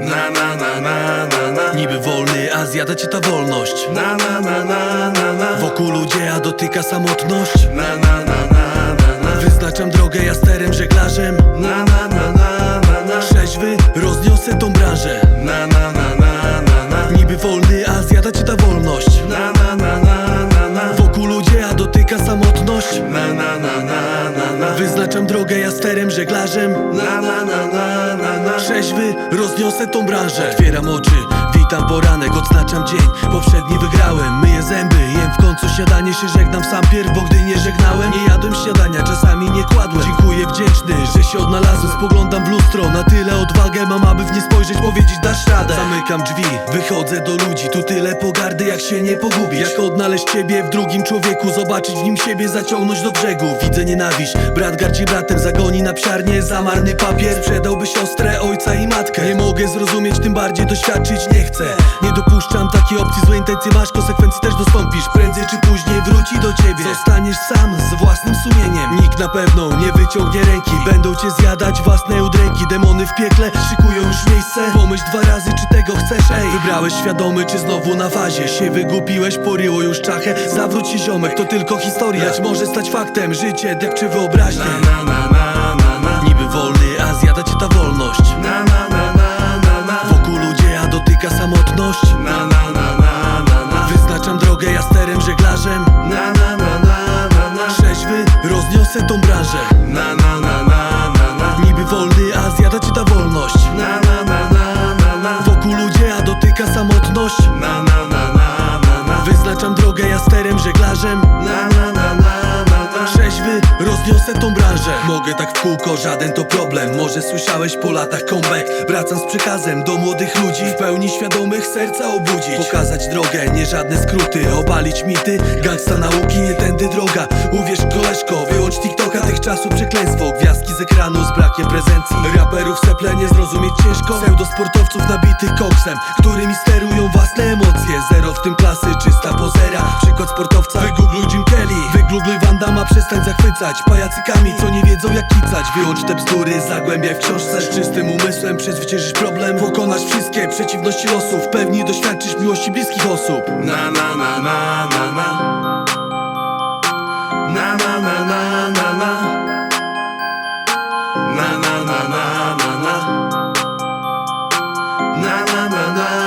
Na na na na na na Niby wolny, a zjada cię ta wolność Na na na na na na Wokół ludzie, a dotyka samotność Na na na na na na Wyznaczam drogę, ja sterem, żeglarzem Na na na na na na Trzeźwy, rozniosę tą branżę sterem, żeglarzem. Na na na na na na. Trzeźwy, rozniosę tą branżę. Otwieram oczy, witam poranek, odznaczam dzień. Poprzedni wygrałem, myję zęby. Jem w końcu śniadanie, się żegnam sam pierw Bo gdy nie żegnałem, nie jadłem śniadania Czasami nie kładłem. Dziękuję wdzięczny, że się odnalazłem Spoglądam w lustro, na tyle odwagę mam Aby w nie spojrzeć, powiedzieć dasz radę. Zamykam drzwi, wychodzę do ludzi. Tu tyle pogardy, jak się nie pogubić Jak odnaleźć ciebie w drugim człowieku? Zobaczyć w nim siebie, zaciągnąć do brzegu. Widzę nienawiść, brat gardzi bratem Zagoni na psiarnię, zamarny papier Sprzedałby siostrę, ojca i matkę. Nie mogę zrozumieć, tym bardziej doświadczyć nie chcę. Nie dopuszczam takiej opcji, złe intencje masz Konsekwencji też dostąpisz, prędzej czy później wróci do ciebie. Zostaniesz sam, z własnym sumieniem. Nikt na pewno nie wyciągnie ręki. Będą cię zjadać własne udręki Demony w piekle szykują już miejsce Pomyśl dwa razy, czy tego chcesz, ej Wybrałeś świadomy, czy znowu na fazie Się wygupiłeś, poryło już czachę Zawróć się ziomek, to tylko historia Lecz może stać faktem, życie depcze wyobraźnię Na na na na na Niby wolny, a zjada cię ta wolność Na na na na na na Wokół ludzie, a dotyka samotność Na na na na na na Wyznaczam drogę, ja sterem, żeglarzem Na na na na na na Trzeźwy, rozniosę tą branżę Na na na na Na na na na na na. Wyznaczam drogę, ja sterem, żeglarzem. Na na na na rozniosę tą branżę. Mogę tak w kółko, żaden to problem. Może słyszałeś po latach comeback. Wracam z przekazem do młodych ludzi. W pełni świadomych serca obudzić. Pokazać drogę, nie żadne skróty. Obalić mity, gangsta nauki Nie tędy droga, uwierz koleżko Wyłącz TikToka, tych czasów przekleństwo. Gwiazdki z ekranu z brakiem prezencji. Raperów seple nie zrozumieć ciężko. Pseudosportowców nabitych koksem Którymi sterują własne emocje. Zero w tym klasy, czysta pozera. Przykład sportowca, wygoogluj Jim Kelly. Wygoogluj Propaganda ma przestań zachwycać Pajacykami, co nie wiedzą jak kicać Wyłącz te bzdury, zagłębiaj w książce Z czystym umysłem przezwyciężysz problem Pokonasz wszystkie przeciwności losów Pewni doświadczysz miłości bliskich osób Na na na na na na Na na na na na na Na na na na na Na na na na